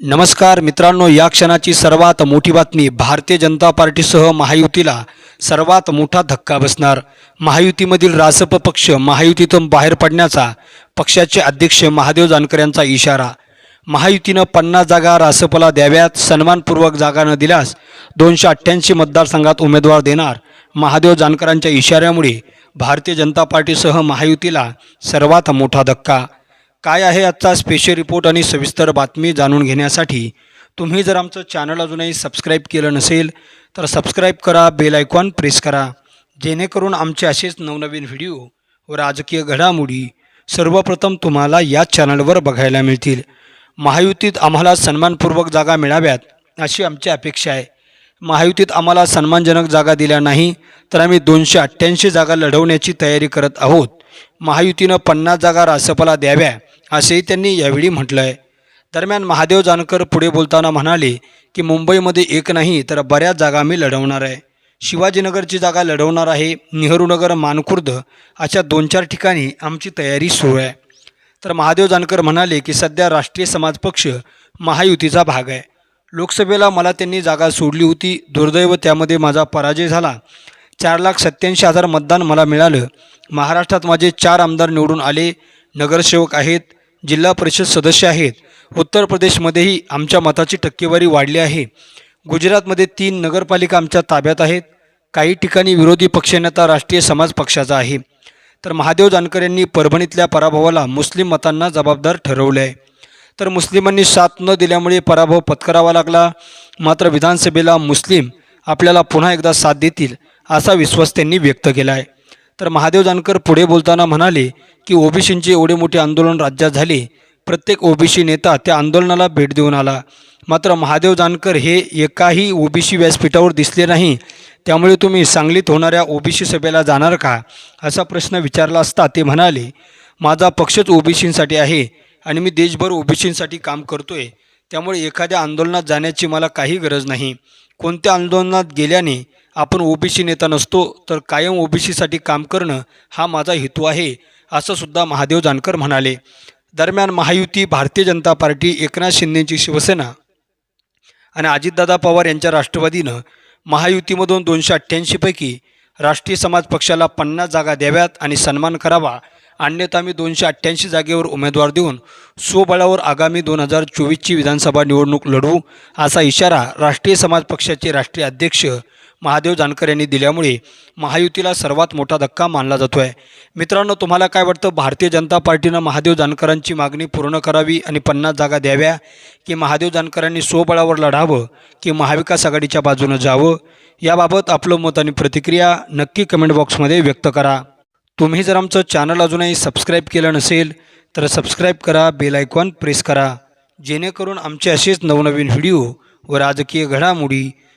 नमस्कार मित्रांनो या क्षणाची सर्वात मोठी बातमी भारतीय जनता पार्टीसह महायुतीला सर्वात मोठा धक्का बसणार. महायुतीमधील रासप पक्ष महायुतीतून बाहेर पडण्याचा पक्षाचे अध्यक्ष महादेव जानकर यांचा इशारा. महायुतीनं पन्नास जागा रासपला द्याव्यात सन्मानपूर्वक जागा न दिल्यास दोनशे अठ्ठ्याऐंशी मतदारसंघात उमेदवार देणार महादेव जानकरांच्या इशाऱ्यामुळे भारतीय जनता पार्टीसह महायुतीला सर्वात मोठा धक्का. काय आहे आजचा स्पेशल रिपोर्ट आणि सविस्तर बातमी जाणून घेण्यासाठी? तुम्ही जर आमचं चॅनल अजूनही सबस्क्राईब केलं नसेल तर सबस्क्राईब करा बेल आयकॉन प्रेस करा. जेणेकरून आमचे असेच नवनवीन व्हिडिओ व राजकीय घडामोडी सर्वप्रथम तुम्हाला या चॅनलवर बघायला मिळतील. महायुतीत आम्हाला सन्मानपूर्वक जागा मिळाव्यात अशी आमची अपेक्षा आहे. महायुतीत आम्हाला सन्मानजनक जागा दिल्या नाही तर आम्ही दोनशे अठ्ठ्याऐंशी जागा लढवण्याची तयारी करत आहोत. महायुतीनं पन्नास जागा रासपाला द्याव्या असेही त्यांनी यावेळी म्हटलं आहे दरम्यान महादेव जानकर पुढे बोलताना म्हणाले की मुंबईमध्ये एक नाही तर बऱ्याच जागा मी लढवणार आहे. शिवाजीनगरची जागा लढवणार आहे नेहरूनगर मानखुर्द अशा दोन चार ठिकाणी आमची तयारी सुरू आहे. तर महादेव जानकर म्हणाले की सध्या राष्ट्रीय समाज पक्ष महायुतीचा भाग आहे. लोकसभेला मला त्यांनी जागा सोडली होती दुर्दैव त्यामध्ये माझा पराजय झाला. चार लाख सत्याऐंशी हजार मतदान मला मिळालं. महाराष्ट्रात माझे चार आमदार निवडून आले. नगरसेवक आहेत. जिल्हा परिषद सदस्य आहेत. उत्तर प्रदेशमध्येही आमच्या मताची टक्केवारी वाढली आहे. गुजरातमध्ये तीन नगरपालिका आमच्या ताब्यात आहेत. काही ठिकाणी विरोधी पक्षनेता राष्ट्रीय समाज पक्षाचा आहे. तर महादेव जानकर यांनी परभणीतल्या पराभवाला मुस्लिम मतांना जबाबदार ठरवले आहे तर मुस्लिमांनी साथ न दिल्यामुळे पराभव पत्करावा लागला. मात्र विधानसभेला मुस्लिम आपल्याला पुन्हा एकदा साथ देतील. असा विश्वास त्यांनी व्यक्त केला आहे तर महादेव जानकर पुढे बोलताना म्हणाले की ओबीसींचे एवढे मोठे आंदोलन राज्यात झाले. प्रत्येक ओबीसी नेता त्या आंदोलनाला भेट देऊन आला. मात्र महादेव जानकर हे एकाही ओबीसी व्यासपीठावर दिसले नाही. त्यामुळे तुम्ही सांगलीत होणाऱ्या ओबीसी सभेला जाणार का? असा प्रश्न विचारला असता ते म्हणाले माझा पक्षच ओबीसींसाठी आहे आणि मी देशभर ओबीसींसाठी काम करतोय. त्यामुळे एखाद्या आंदोलनात जाण्याची मला काही गरज नाही. कोणत्या आंदोलनात गेल्याने आपण ओबीसी नेता नसतो तर कायम ओबीसीसाठी काम करणं हा माझा हेतू आहे असं सुद्धा महादेव जानकर म्हणाले. दरम्यान महायुती भारतीय जनता पार्टी एकनाथ शिंदेची शिवसेना आणि अजितदादा पवार यांच्या राष्ट्रवादीनं महायुतीमधून दोनशे अठ्ठ्याऐंशीपैकी राष्ट्रीय समाज पक्षाला पन्नास जागा द्याव्यात आणि सन्मान करावा अन्यथा मी दोनशे अठ्ठ्याऐंशी जागेवर उमेदवार देऊन स्वबळावर आगामी दोन हजार चोवीसची विधानसभा निवडणूक लढवू असा इशारा राष्ट्रीय समाज पक्षाचे राष्ट्रीय अध्यक्ष महादेव जानकर यांनी दिल्यामुळे महायुतीला सर्वात मोठा धक्का मानला जातो आहे मित्रांनो तुम्हाला काय वाटतं? भारतीय जनता पार्टीनं महादेव जानकरांची मागणी पूर्ण करावी आणि पन्नास जागा द्याव्या की महादेव जानकरांनी स्वबळावर लढावं की महाविकास आघाडीच्या बाजूनं जावं? याबाबत आपलं मत आणि प्रतिक्रिया नक्की कमेंट बॉक्समध्ये व्यक्त करा. तुम्ही जर आमचं चॅनल अजूनही सबस्क्राईब केलं नसेल तर सबस्क्राईब करा बेल आयकॉन प्रेस करा. जेणेकरून आमचे असेच नवनवीन व्हिडिओ व राजकीय घडामोडी